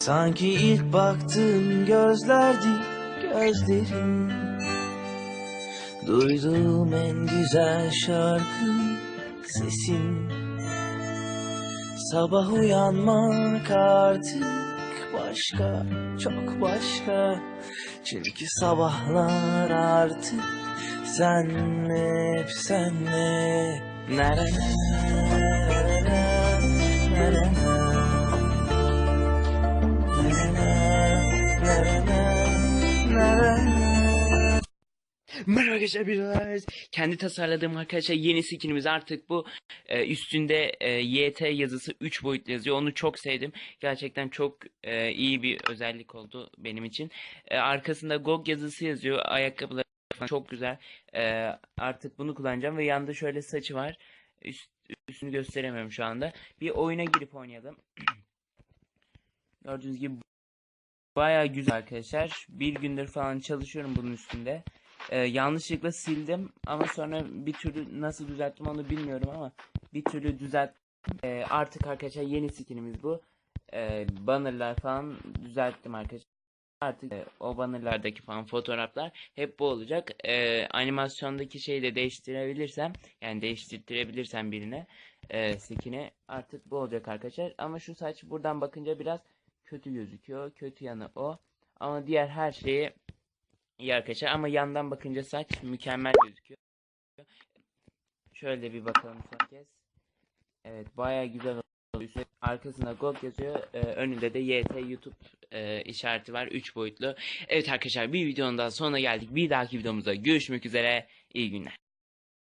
Sanki ilk baktığım gözlerdi gözlerin Duyduğum en güzel şarkı sesin Sabah uyanmak artık başka, çok başka. Çünkü sabahlar artık senle, hep senle. Nere nere nere nere Merhaba arkadaşlar bir Kendi tasarladığım arkadaşlar yeni skinimiz artık bu. Ee, üstünde e, YT yazısı 3 boyutlu yazıyor. Onu çok sevdim. Gerçekten çok e, iyi bir özellik oldu benim için. E, arkasında GOG yazısı yazıyor. Ayakkabılar falan çok güzel. E, artık bunu kullanacağım ve yanında şöyle saçı var. Üst, üstünü gösteremiyorum şu anda. Bir oyuna girip oynayalım. Gördüğünüz gibi Baya güzel arkadaşlar. Bir gündür falan çalışıyorum bunun üstünde. Ee, yanlışlıkla sildim ama sonra bir türlü nasıl düzelttim onu bilmiyorum ama bir türlü düzelt. Ee, artık arkadaşlar yeni skinimiz bu. Ee, bannerlar falan düzelttim arkadaşlar. Artık e, o bannerlardaki falan fotoğraflar hep bu olacak. Ee, animasyondaki şeyi de değiştirebilirsem yani değiştirebilirsem birine e, skin'i artık bu olacak arkadaşlar. Ama şu saç buradan bakınca biraz kötü gözüküyor. Kötü yanı o. Ama diğer her şeyi iyi arkadaşlar. Ama yandan bakınca saç mükemmel gözüküyor. Şöyle bir bakalım son kez. Evet baya güzel oldu. Arkasında GOG yazıyor. Ee, önünde de YT YouTube e, işareti var. 3 boyutlu. Evet arkadaşlar bir videonun daha sonuna geldik. Bir dahaki videomuzda görüşmek üzere. İyi günler.